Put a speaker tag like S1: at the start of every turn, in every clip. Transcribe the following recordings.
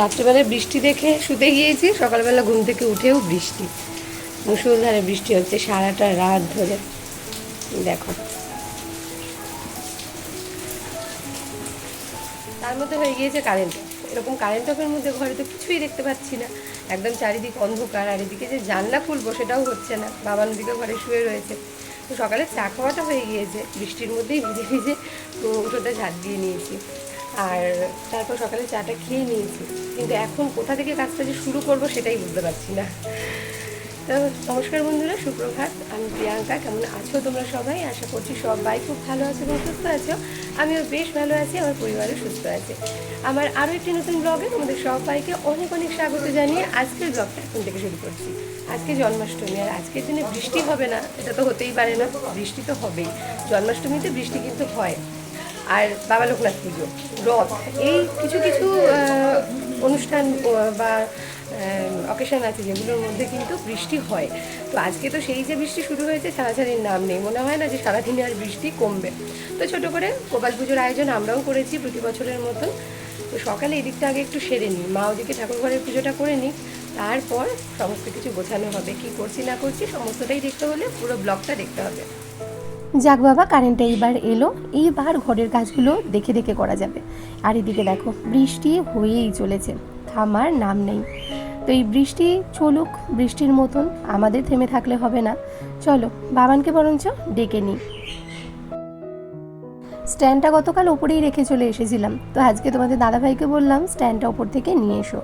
S1: রাত্রিবেলায় বৃষ্টি দেখে শুতে গিয়েছি, সকালবেলা ঘুম থেকে উঠেও বৃষ্টি। মুসুলধারে বৃষ্টি হচ্ছে সারাটা রাত ধরে। দেখো। তার মধ্যে হয়ে গিয়েছে কারেন্ট এরকম কারেন্ট অফের মধ্যে ঘরে তো কিছুই দেখতে পাচ্ছি না। একদম চারিদিক অন্ধকার, আর এদিকে যে জানলা খুলবো সেটাও হচ্ছে না। বাবার দিকে ঘরে শুয়ে রয়েছে। তো সকালে চা খাওয়াটা হয়ে গিয়েছে। বৃষ্টির মধ্যেই ভিজে ভিজে উঠোটা ঝাড় দিয়ে নিয়েছি। আর তারপর সকালে চাটা খেয়ে নিয়েছি। কিন্তু এখন কোথা থেকে কাজটা যে শুরু করব সেটাই বুঝতে পারছি না। তো নমস্কার বন্ধুরা, সুপ্রভাত। আমি প্রিয়াঙ্কা, কেমন আছো তোমরা সবাই? আশা করছি সবাই খুব ভালো আছো এবং সুস্থ আছো। আমিও বেশ ভালো আছি, আমার পরিবারও সুস্থ আছে। আমার আরও একটি নতুন ব্লগে তোমাদের সবাইকে অনেক অনেক স্বাগত জানিয়ে আজকের ব্লগটা এখন থেকে শুরু করছি। আজকে জন্মাষ্টমী, আর আজকের দিনে বৃষ্টি হবে না, এটা তো হতেই পারে না। বৃষ্টি তো হবেই। জন্মাষ্টমীতে বৃষ্টি কিন্তু হয়। আর বাবা লোকনাথ পুজো, রথ, এই কিছু কিছু অনুষ্ঠান বা অকেশন আছে যেগুলোর মধ্যে কিন্তু বৃষ্টি হয়। তো আজকে তো সেই যে বৃষ্টি শুরু হয়েছে, ছাড়াছাড়ির নাম নেই। মনে হয় না যে সারাদিনে আর বৃষ্টি কমবে। তো ছোট করে গোপাল পুজোর আয়োজন আমরাও করেছি প্রতি বছরের মতন। তো সকালে এই দিকটা আগে একটু সেরে নিই। মা ওদিকে ঠাকুর ঘরের পুজোটা করে নিই তারপর সমস্ত কিছু গোছানো হবে। কি করছি না করছি সমস্তটাই দেখতে হলে পুরো ব্লগটা দেখতে হবে।
S2: যাক বাবা কারেন্টটা এইবার এলো। এইবার ঘরের কাজগুলো দেখে দেখে করা যাবে। আর এদিকে দেখো, বৃষ্টি হয়েই চলেছে। থামার নাম নেই। তো এই বৃষ্টি চলুক, বৃষ্টির মতন আমাদের থেমে থাকলে হবে না। চলো, বাবানকে বরঞ্চ ডেকে নিই। স্ট্যান্ডটা গতকাল ওপরেই রেখে চলে এসেছিলাম। তো আজকে তোমাদের দাদাভাইকে বললাম স্ট্যান্ডটা ওপর থেকে নিয়ে এসো।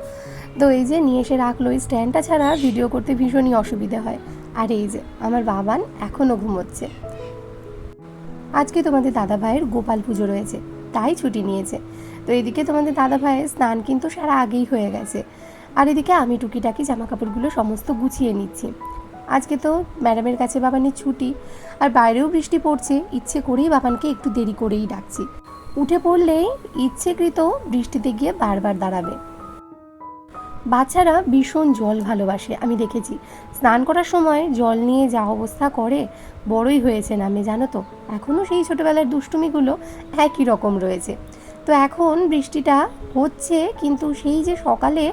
S2: তো এই যে নিয়ে এসে রাখল, এই স্ট্যান্ডটা ছাড়া ভিডিও করতে ভীষণই অসুবিধা হয়। আর এই যে, আমার বাবান এখনও ঘুমোচ্ছে। আজকে তোমাদের দাদা ভাইয়ের গোপাল পুজো রয়েছে, তাই ছুটি নিয়েছে। তো এদিকে তোমাদের দাদা ভাইয়ের স্নান কিন্তু সারা আগেই হয়ে গেছে। আর এদিকে আমি টুকিটাকি জামা কাপড়গুলো সমস্ত গুছিয়ে নিচ্ছি। আজকে তো ম্যাডামের কাছে বাবানের ছুটি, আর বাইরেও বৃষ্টি পড়ছে, ইচ্ছে করেই বাবানকে একটু দেরি করেই ডাকছি। উঠে পড়লেই ইচ্ছেকৃত বৃষ্টিতে গিয়ে বারবার দাঁড়াবে। বাচ্চারা ভীষণ জল ভালোবাসে, আমি দেখেছি। স্নান করার সময় জল নিয়ে যা অবস্থা করে, বড়ই হয়েছে নামে, জানো তো? এখনও সেই ছোটোবেলার দুষ্টুমিগুলো একই রকম রয়েছে। তো এখন বৃষ্টিটা হচ্ছে, কিন্তু সেই যে সকালে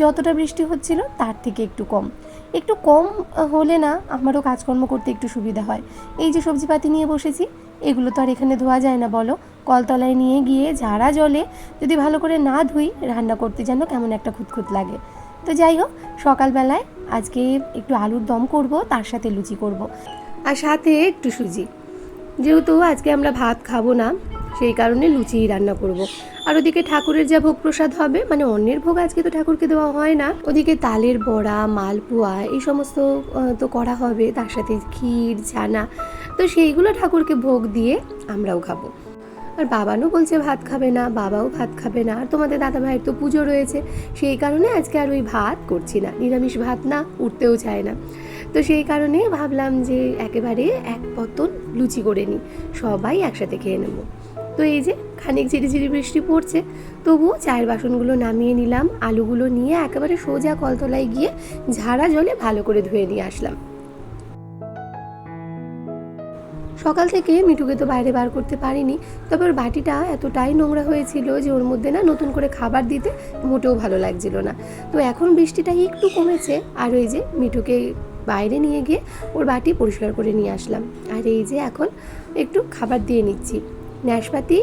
S2: যতটা বৃষ্টি হচ্ছিল, তার থেকে একটু কম। একটু কম হলে না, আমারও কাজকর্ম করতে একটু সুবিধা হয়। এই যে সবজিপাতি নিয়ে বসেছি, এগুলো তো আর এখানে ধোয়া যায় না, বলো? কলতলায় নিয়ে গিয়ে ঝাড়া জলে যদি ভালো করে না ধুই, রান্না করতে যেন কেমন একটা খুঁতখুত লাগে। তো যাই হোক, সকালবেলায় আজকে একটু আলুর দম করব, তার সাথে লুচি করব। আর সাথে একটু সুজি। যেহেতু আজকে আমরা ভাত খাব না, সেই কারণে লুচিই রান্না করব। আর ওদিকে ঠাকুরের যা ভোগ প্রসাদ হবে মানে অন্যের ভোগ আজকে তো ঠাকুরকে দেওয়া হয় না। ওদিকে তালের বড়া, মালপোয়া, এই সমস্ত তো করা হবে। তার সাথে ক্ষীর ছানা তো সেইগুলো ঠাকুরকে ভোগ দিয়ে আমরাও খাব। আর বাবানও বলছে ভাত খাবে না, বাবাও ভাত খাবে না। আর তোমাদের দাদা ভাইয়ের তো পুজো রয়েছে, সেই কারণে আজকে আর ওই ভাত করছি না, নিরামিষ ভাত না, উঠতেও চায় না। তো সেই কারণে ভাবলাম যে একেবারে এক পতন লুচি করে নিই, সবাই একসাথে খেয়ে নেব। তো এই যে খানিক ঝিরিঝিরি বৃষ্টি পড়ছে, তবুও চায়ের বাসনগুলো নামিয়ে নিলাম, আলুগুলো নিয়ে একেবারে সোজা কলতলায় গিয়ে ঝাড়া জলে ভালো করে ধুয়ে নিয়ে আসলাম। সকাল থেকে মিঠুকে তো বাইরে বার করতে পারিনি, তবে ওর বাটিটা এতটাই নোংরা হয়েছিল যে ওর মধ্যে না নতুন করে খাবার দিতে মোটেও ভালো লাগছিল না। তো এখন বৃষ্টিটা একটু কমেছে, আর ওই যে মিঠুকে বাইরে নিয়ে গিয়ে ওর বাটি পরিষ্কার করে নিয়ে আসলাম। আর এই যে এখন একটু খাবার দিয়ে নিচ্ছি। নাশপাতি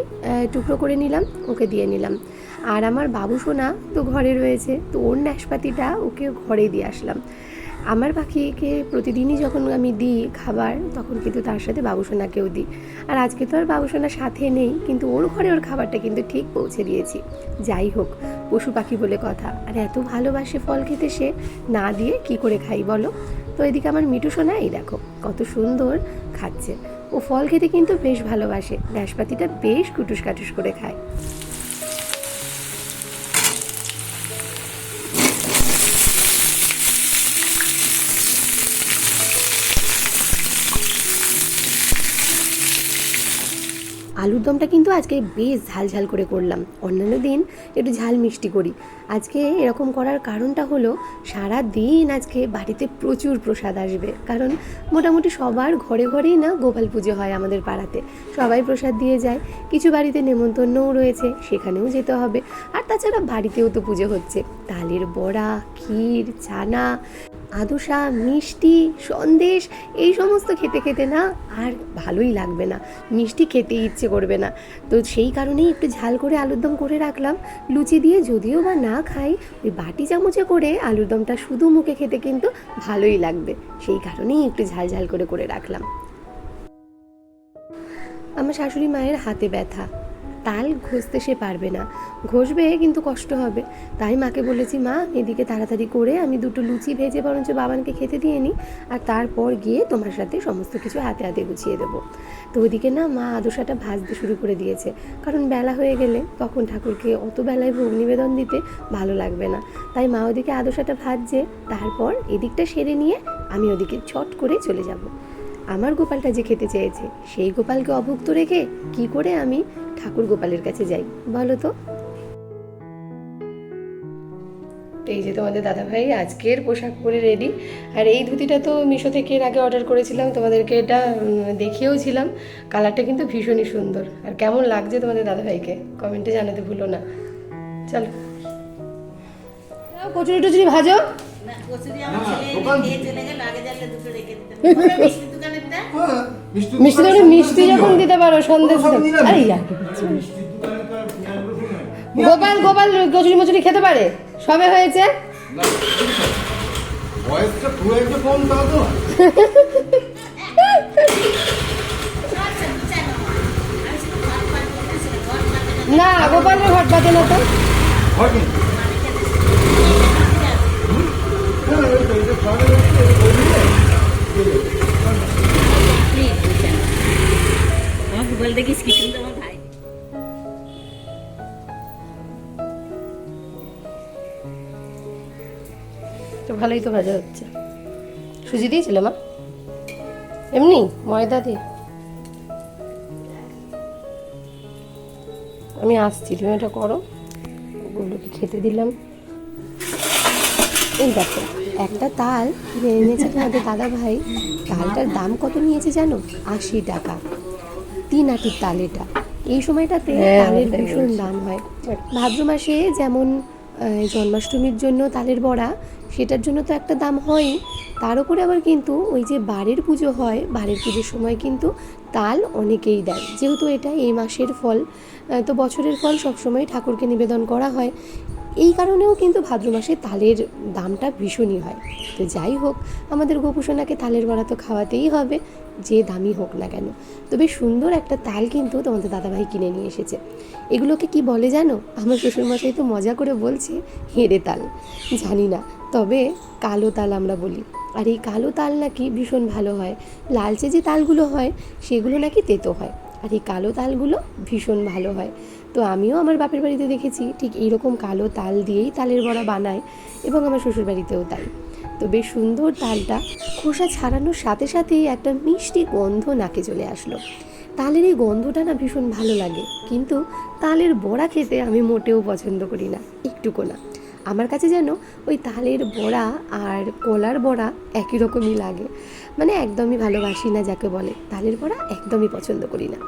S2: টুকরো করে নিলাম, ওকে দিয়ে নিলাম। আর আমার বাবু সোনা তো ঘরে রয়েছে, তো ওর নাশপাতিটা ওকে ঘরে দিয়ে আসলাম। আমার পাখিকে প্রতিদিনই যখন আমি দিই খাবার, তখন কিন্তু তার সাথে বাবুসোনাকেও দিই। আর আজকে তো আর বাবুসোনা সাথে নেই, কিন্তু ওর ঘরে ওর খাবারটা কিন্তু ঠিক পৌঁছে দিয়েছি। যাই হোক, পশু পাখি বলে কথা। আর এত ভালোবাসে ফল খেতে সে, না দিয়ে কি করে খাই বলো? তো এদিকে আমার মিঠু সোনা, এই দেখো, কত সুন্দর খাচ্ছে। ও ফল খেতে কিন্তু বেশ ভালোবাসে, নাশপাতিটা বেশ কুটুস কাটুস করে খায়। আলুর দমটা কিন্তু আজকে বেশ ঝাল ঝাল করে করলাম। অন্যান্য দিন একটু ঝাল মিষ্টি করি। আজকে এরকম করার কারণটা হলো সারা দিন আজকে বাড়িতে প্রচুর প্রসাদ আসবে। কারণ মোটামুটি সবার ঘরে ঘরেই না গোপাল পুজো হয় আমাদের পাড়াতে। সবাই প্রসাদ দিয়ে যায়। কিছু বাড়িতে নেমন্তন্নও রয়েছে, সেখানেও যেতে হবে। আর তাছাড়া বাড়িতেও তো পুজো হচ্ছে। তালের বড়া, ক্ষীর ছানা আদুসা মিষ্টি, সন্দেশ, এই সমস্ত খেতে খেতে না আর ভালোই লাগবে না। মিষ্টি খেতে ইচ্ছে করবে না। তো সেই কারণেই একটু ঝাল করে আলুর দম করে রাখলাম। লুচি দিয়ে যদিও বা না খাই, ওই বাটি চামচে করে আলুর দমটা শুধু মুখে খেতে কিন্তু ভালোই লাগবে। সেই কারণেই একটু ঝাল ঝাল করে করে রাখলাম। আমার শাশুড়ি মায়ের হাতে ব্যথা। তাল ঘষতে সে পারবে না। ঘষবে কিন্তু কষ্ট হবে। তাই মাকে বলেছি, মা, এদিকে তাড়াতাড়ি করে আমি দুটো লুচি ভেজে বরঞ্চ বাবানকে খেতে দিয়ে নিই আর তারপর গিয়ে তোমার সাথে সমস্ত কিছু হাতে হাতে গুছিয়ে দেবো। তো ওদিকে না মা আদর্শাটা ভাজতে শুরু করে দিয়েছে। কারণ বেলা হয়ে গেলে তখন ঠাকুরকে অত বেলায় ভোগ নিবেদন দিতে ভালো লাগবে না। তাই মা ওদিকে আদর্শাটা ভাজছে, তারপর এদিকটা সেরে নিয়ে আমি ওদিকে ছট করে চলে যাব। আমার গোপালটা যে খেতে চেয়েছে, সেই গোপালকে অভুক্ত রেখে কি করে আমি ঠাকুর গোপালের কাছে যাই বলো তো।
S1: তো এই যে তোমাদের দাদা ভাই আজকের পোশাক পরে রেডি আর এই ধুতিটা তো মিশো থেকে এর আগে অর্ডার করেছিলাম তোমাদেরকে এটা দেখিয়েও ছিলাম। কালারটা কিন্তু ভীষণই সুন্দর। আর কেমন লাগছে তোমাদের দাদা ভাইকে কমেন্টে জানাতে ভুলো না। চলো। কচুরি টচুরি ভাজো।
S3: না, কচুরি আমার ছেলে খেয়ে চলে গেল, আগে জানলে দুটো রেখে দিতাম।
S1: মিষ্টি ধরে মিষ্টি যখন দিতে পারো সন্দেশ। আরে গোপাল গোপাল কচুরি মচুরি খেতে পারে? সবে হয়েছে?
S4: না, খুব একটা কম তাও তো।
S3: আমার ভাই
S1: তো ভালোই তো ভাজা হচ্ছে। সুজি দিয়েছিল মা? এমনি? ময়দা দিয়ে? আমি আসছি, তুমি এটা করো। ওগুলোকে খেতে দিলাম।
S2: এই দেখো, একটা তাল কিনে এনেছে তোমাদের দাদা ভাই তালটার দাম কত নিয়েছে জানো? আশি টাকা। তিন আটির তাল এটা এই সময়টাতে
S1: হ্যাঁ,
S2: তালের ভীষণ দাম হয়। ভাদ্র মাসে যেমন জন্মাষ্টমীর জন্য তালের বড়া সেটার জন্য তো একটা দাম হয়ই। তার উপরে আবার কিন্তু ওই যে বাড়ির পুজো হয় বাড়ির পুজোর সময় কিন্তু তাল অনেকেই দেয়। যেহেতু এটা এই মাসের ফল তো বছরের ফল সবসময় ঠাকুরকে নিবেদন করা হয়। এই কারণেও কিন্তু ভাদ্র মাসে তালের দামটা ভীষণই হয়। তো যাই হোক, আমাদের গোপুসোনাকে তালের বড়া তো খাওয়াতেই হবে, যে দামি হোক না কেন। তবে সুন্দর একটা তাল কিন্তু তোমাদের দাদাভাই কিনে নিয়ে এসেছে। এগুলোকে কি বলে জানো? আমার শ্বশুরমশাই তো মজা করে বলছে, হেঁড়ে তাল। জানি না, তবে কালো তাল আমরা বলি। আর এই কালো তাল নাকি ভীষণ ভালো হয়। লালচে যে তালগুলো হয়, সেগুলো নাকি তেতো হয়। আর এই কালো তালগুলো ভীষণ ভালো হয়। তো আমিও আমার বাপের বাড়িতে দেখেছি, ঠিক এইরকম কালো তাল দিয়েই তালের বড়া বানায় এবং আমার শ্বশুর বাড়িতেও তাই। তো বেশ সুন্দর তালটা, খোসা ছাড়ানোর সাথে সাথেই একটা মিষ্টি গন্ধ নাকে চলে আসলো। তালের এই গন্ধটা না ভীষণ ভালো লাগে, কিন্তু তালের বড়া খেতে আমি মোটেও পছন্দ করি না, একটুকু না। আমার কাছে যেন ওই তালের বড়া আর কলার বড়া একই রকমই লাগে। মানে একদমই ভালোবাসি না যাকে বলে, তালের বড়া একদমই পছন্দ করি না।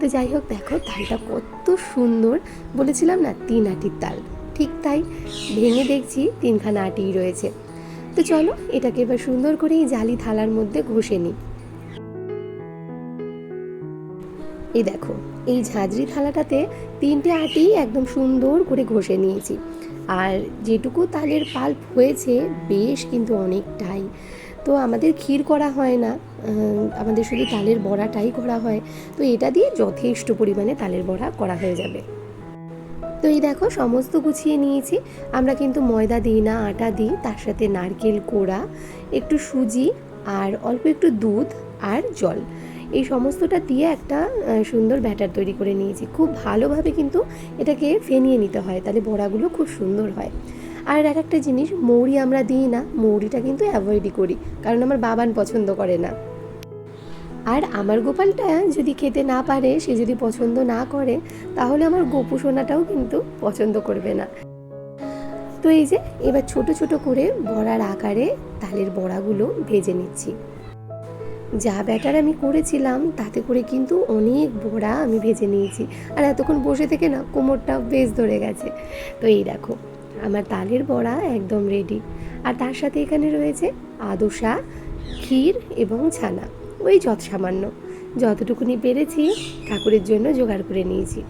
S2: তো যাই হোক, দেখো, তালটা কত সুন্দর। বলেছিলাম না, তিন আটির তাল। ঠিক তাই, ভেঙে দেখছি, তিনখানা আটিই রয়েছে। তো চলো, এটাকে এবার সুন্দর করে এই জালি থালার মধ্যে ঘষে নিই। এই দেখো, এই ঝাঁঝরি থালাটাতে তিনটে আটি একদম সুন্দর করে ঘষে নিয়েছি। আর যেটুকু তালের পাল্প হয়েছে, বেশ কিন্তু অনেকটাই। তো আমাদের ক্ষীর করা হয় না আমাদের শুধু তালের বড়াটাই করা হয়। তো এটা দিয়ে যথেষ্ট পরিমাণে তালের বড়া করা হয়ে যাবে। তো এই দেখো, সমস্ত গুছিয়ে নিয়েছি। আমরা কিন্তু ময়দা দিই না, আটা দিই, তার সাথে নারকেল কোড়া, একটু সুজি আর অল্প একটু দুধ আর জল। এই সমস্তটা দিয়ে একটা সুন্দর ব্যাটার তৈরি করে নিয়েছি। খুব ভালোভাবে কিন্তু এটাকে ফেনিয়ে নিতে হয়, তাহলে বড়াগুলো খুব সুন্দর হয়। আর আর একটা জিনিস মৌরি আমরা দিই না, মৌরিটা কিন্তু অ্যাভয়েডই করি, কারণ আমার বাবান পছন্দ করে না। আর আমার গোপালটা যদি খেতে না পারে, সে যদি পছন্দ না করে, তাহলে আমার গোপু সোনাটাও কিন্তু পছন্দ করবে না। তো এই যে, এবার ছোট ছোট করে বড়ার আকারে তালের বড়াগুলো ভেজে নিচ্ছি। যা ব্যাটার আমি করেছিলাম, তাতে করে কিন্তু অনেক বড়া আমি ভেজে নিয়েছি। আর এতক্ষণ বসে থেকে না, কোমরটা বেশ ধরে গেছে। তো এই দেখো আমার তালের বড়া একদম রেডি আর তার সাথে এখানে রয়েছে আদোসা ক্ষীর এবং ছানা। ওই যত সামান্য। যতটুকুনি পেরেছি ঠাকুরের জন্য জোগাড় করে নিয়েছি।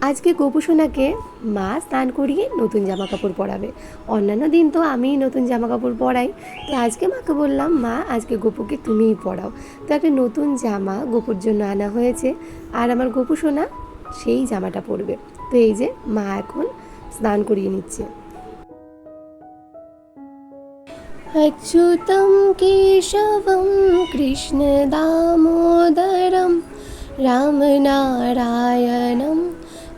S2: আজকে গোপুসোনাকে মা স্নান করিয়ে নতুন জামা কাপড় পরাবে। অন্যান্য দিন তো আমিই নতুন জামা কাপড় পরাই। তো আজকে মাকে বললাম, মা, আজকে গোপুকে তুমিই পরাও। তো একটা নতুন জামা গোপুর জন্য আনা হয়েছে। আর আমার গোপুসোনা সেই জামাটা পরবে তো এই যে মা এখন স্নান করিয়ে নিচ্ছে अच्युतं केशवं कृष्णदामोदरं रामनारायणं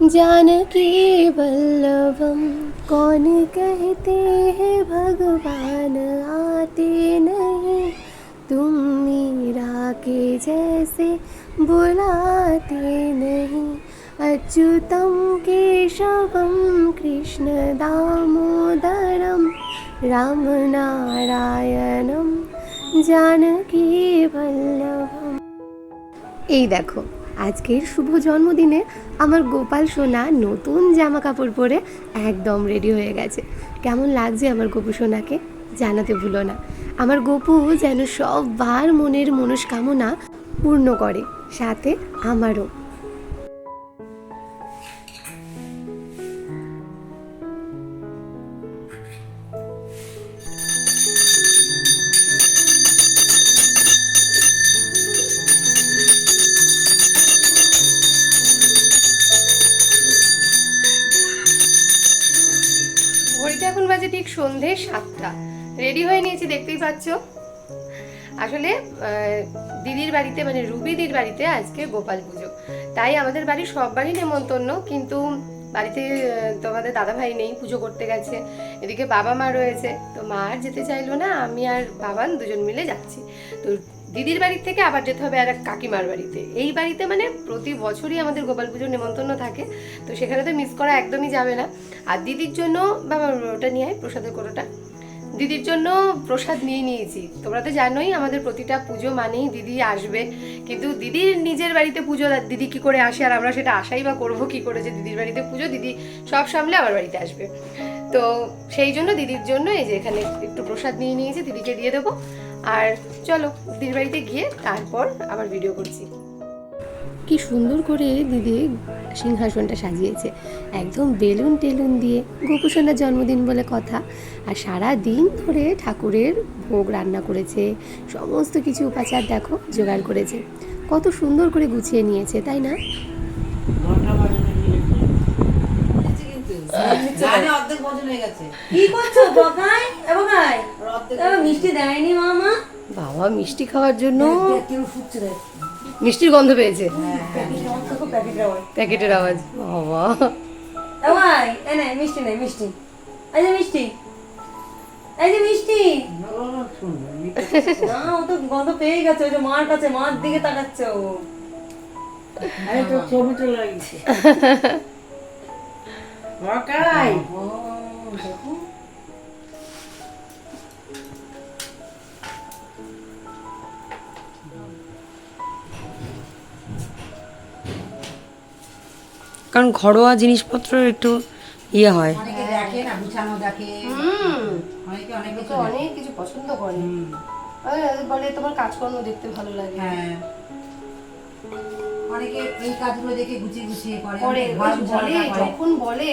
S2: जानकीवल्लभं कौन कहते हैं भगवान आते नहीं तुम मीरा के जैसे बुलाते नहीं अच्युतं केशवं कृष्णदामोदरं রামনারায়ণম জানকী বল্লভম এই দেখো আজকের শুভ জন্মদিনে আমার গোপাল সোনা নতুন জামা কাপড় পরে একদম রেডি হয়ে গেছে কেমন লাগছে আমার গোপু সোনাকে জানাতে ভুলো না আমার গোপু যেন সববার মনের মনস্কামনা পূর্ণ করে সাথে আমারও
S1: সন্ধে সাতটা। রেডি হয়ে নিয়েছি, দেখতেই পাচ্ছ। আসলে দিদির বাড়িতে মানে রুবিদির বাড়িতে আজকে গোপাল পুজো। তাই আমাদের বাড়ির সব বাড়ি নেমন্তন্ন, কিন্তু বাড়িতে তোমাদের দাদা ভাই নেই, পুজো করতে গেছে। এদিকে বাবা মা রয়েছে। তো মা আর যেতে চাইলো না, আমি আর বাবান দুজন মিলে যাচ্ছি। তো দিদির বাড়ির থেকে আবার যেতে হবে আর এক কাকিমার বাড়িতে। এই বাড়িতে মানে প্রতি বছরই আমাদের গোপাল পুজোর নেমন্তন্ন থাকে, তো সেখানে তো মিস করা একদমই যাবে না। আর দিদির জন্য, বাবা, ওটা নিয়ে আয়, প্রসাদের কোটোটা। দিদির জন্য প্রসাদ নিয়ে নিয়েছি। তোমরা তো জানোই আমাদের প্রতিটা পুজো মানেই দিদি আসবে। কিন্তু দিদির নিজের বাড়িতে পুজো দিদি কি করে আসে আর আমরা সেটা আশাই বা করব কি করে যে দিদির বাড়িতে পুজো, দিদি সব সামলে আমার বাড়িতে আসবে। তো সেই জন্য দিদির জন্য এই যে এখানে একটু প্রসাদ নিয়ে নিয়েছি, দিদিকে দিয়ে দেবো। আর চলো দিদির বাড়িতে গিয়ে তারপর আবার ভিডিও করছি।
S2: কি সুন্দর করে দিদি সিংহাসনটা সাজিয়েছে। একদম বেলুন টেলুন দিয়ে গোপুসোনার জন্মদিন বলে কথা। আর সারা দিন ধরে ঠাকুরের ভোগ রান্না করেছে সমস্ত কিছু উপাচার দেখো জোগাড় করেছে। কত সুন্দর করে গুছিয়ে নিয়েছে তাই না?
S5: অর্ধেক হয়ে গেছে।
S3: কি করছ মিষ্টি দেয়নি মামা।
S1: বাবা মিষ্টি খাওয়ার জন্য
S5: রে
S1: মিষ্টির গন্ধ পেয়েছে। প্যাকেটের আওয়াজ। বাবা।
S3: ভাই মিষ্টি নে মিষ্টি। এই মিষ্টি এই যে মিষ্টি। না ও তো গন্ধ পেয়ে গেছে ওই যে মার কাছে মার দিকে তাকাচ্ছে ও।
S5: আরে তোর ছবি তো লাগিয়েছে মকাই কারণ ঘরোয়া জিনিসপত্র একটু ইয়ে হয়।
S3: অনেকে দেখে না গুছানো দেখে। অনেকে অনেক
S1: কিছু পছন্দ করে। বলে তোমার কাজকর্ম দেখতে ভালো লাগে।
S3: হ্যাঁ। অনেকে এই কাজগুলো দেখে গুছিয়ে গুছিয়ে করে
S1: করে।
S3: ঘর
S1: ওই বলে যখন বলে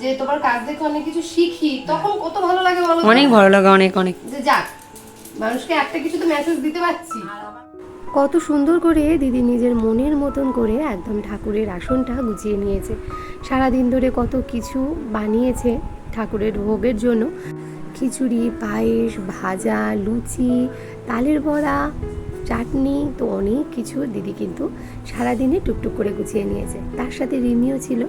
S1: যে তোমার কাজ দেখে অনেক কিছু শিখি তখন কত ভালো লাগে বলো
S5: অনেক ভালো লাগে অনেক অনেক।
S1: যে যাক মানুষকে একটা কিছু তো মেসেজ দিতে পারছি।
S2: কত সুন্দর করে দিদি নিজের মনের মতন করে একদম ঠাকুরের আসনটা গুছিয়ে নিয়েছে। সারাদিন ধরে কত কিছু বানিয়েছে ঠাকুরের ভোগের জন্য। খিচুড়ি, পায়েস, ভাজা, লুচি, তালের বড়া, চাটনি, তো অনেক কিছু দিদি কিন্তু সারাদিনে টুকটুক করে গুছিয়ে নিয়েছে। তার সাথে রিমিও ছিল।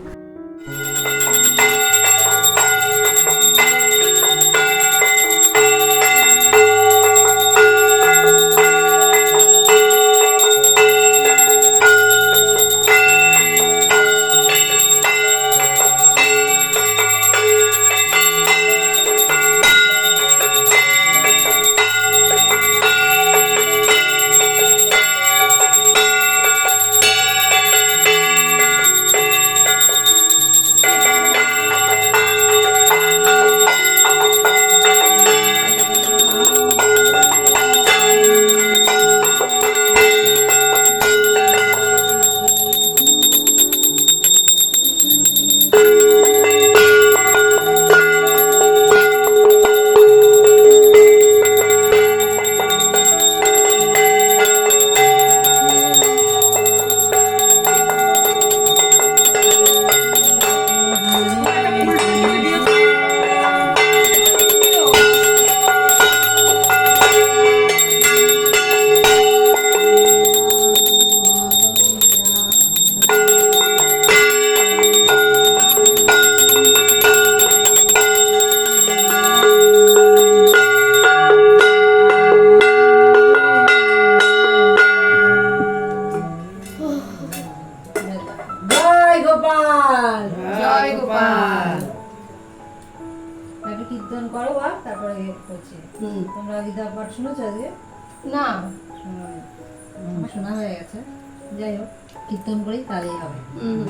S1: た、うん、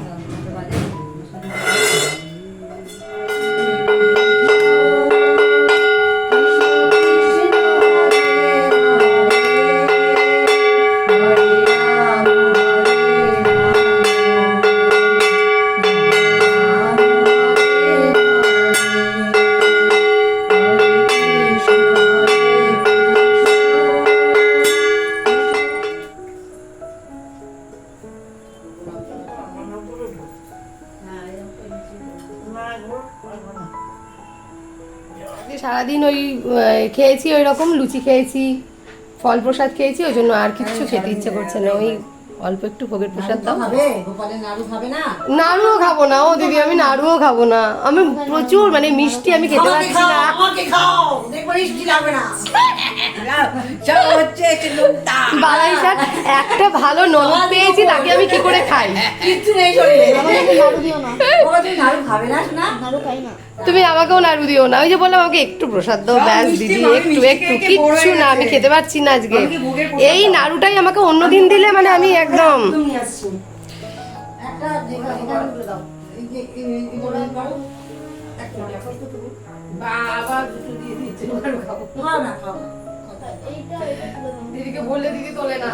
S1: খেয়েছি ওই রকম লুচি খেয়েছি ফল প্রসাদ খেয়েছি ওই জন্য আর কিচ্ছু খেতে ইচ্ছে করছে না। ওই অল্প একটু ভোগের প্রসাদ দাও।
S6: নাড়ু না?
S1: নাড়ুও খাব না ও দিদি আমি নাড়ুও খাব না। আমি প্রচুর মানে মিষ্টি আমি খেতে পারছি না।
S6: না
S1: বালাই শাক একটা ভালো ননদ পেয়েছি তাকে আমি কি করে খাই?
S6: কিচ্ছু নেই শরীরে। নাড়ু খাবে না শোনা?
S1: তুমি আমাকেও নাড়ু দিও না। ওই যে বললাম আমাকে একটু প্রসাদ দাও ব্যাস দিদি একটু একটু কিচ্ছু না আমি খেতে পারছি না আজকে। এই নাড়ুটাই আমাকে অন্যদিন দিলে মানে আমি একদম
S6: একটা দেখা এখানে তুলে না
S1: দিদিকে বললে দিদি তোলে না।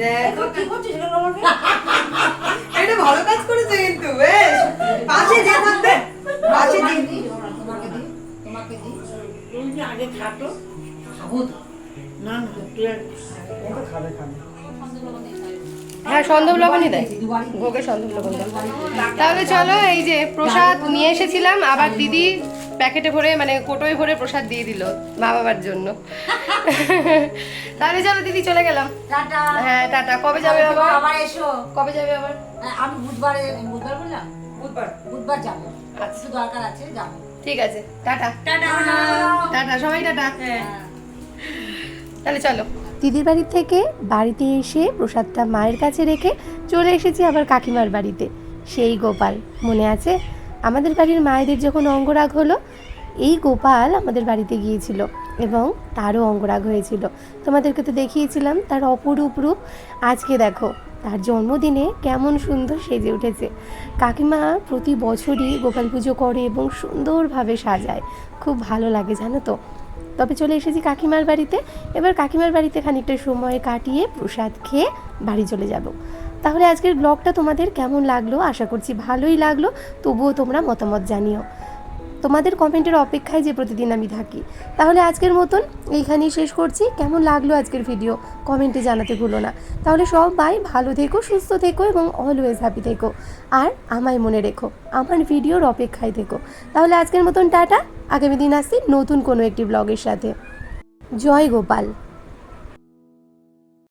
S6: দেখো কি করছিস
S7: এটা ভালো কাজ করেছে কিন্তু পাশে যে থাকবে, পাশে
S6: তোমাকে তোমাকে
S7: তুমি আগে খাটো
S6: খাব
S7: না না তুই খাবে খাবে
S1: হ্যাঁ সন্ধব লবণই দেয় লবণ দেয়। তাহলে চলো, এই যে প্রসাদ নিয়ে এসেছিলাম, আবার দিদি প্যাকেটে ভরে মানে কোটোয় ভরে প্রসাদ দিয়ে দিল মা বাবার জন্য। তাহলে চলো দিদি চলে গেলাম।
S6: টাটা।
S1: হ্যাঁ টাটা। কবে যাবে আবার?
S6: আবার এসো।
S1: কবে যাবে আবার?
S6: আমি বুধবারে বুধবার বললাম?
S7: বুধবার।
S6: বুধবার যাব।
S1: আচ্ছা।
S6: কিছু দরকার আছে যাব।
S1: ঠিক আছে। টাটা।
S7: টাটা।
S1: টাটা। সবাই টাটা।
S6: হ্যাঁ।
S1: তাহলে চলো।
S2: দিদির বাড়ি থেকে বাড়িতে এসে প্রসাদটা মায়ের কাছে রেখে চলে এসেছি আবার কাকিমার বাড়িতে। সেই গোপাল মনে আছে? আমাদের বাড়ির মায়েদের যখন অঙ্গরাগ হলো, এই গোপাল আমাদের বাড়িতে গিয়েছিল এবং তারও অঙ্গরাগ হয়েছিল। তোমাদেরকে তো দেখিয়েছিলাম তার অপরূপ রূপ। আজকে দেখো, তার জন্মদিনে কেমন সুন্দর সেজে উঠেছে। কাকিমা প্রতি বছরই গোপাল পুজো করে এবং সুন্দরভাবে সাজায়। খুব ভালো লাগে, জানো তো। তবে চলে এসেছি কাকিমার বাড়িতে। এবার কাকিমার বাড়িতে খানিকটা সময় কাটিয়ে প্রসাদ খেয়ে বাড়ি চলে যাব। তাহলে আজকের ব্লগটা তোমাদের কেমন লাগল? আশা করছি ভালোই লাগল। তবুও তোমরা মতামত জানিও। তোমাদের কমেন্টের অপেক্ষায় যে প্রতিদিন আমি থাকি। তাহলে আজকের মতন এইখানেই শেষ করছি। কেমন লাগল আজকের ভিডিও? কমেন্টে জানাতে ভুলো না। তাহলে সবাই ভালো থেকো, সুস্থ থেকো এবং অলওয়েজ হ্যাপি থেকো। আর আমায় মনে রেখো, আমার ভিডিওর অপেক্ষায় থেকো। তাহলে আজকের মতন টাটা। আগামী দিন আসছি নতুন কোনো একটি ব্লগের সাথে। জয় গোপাল।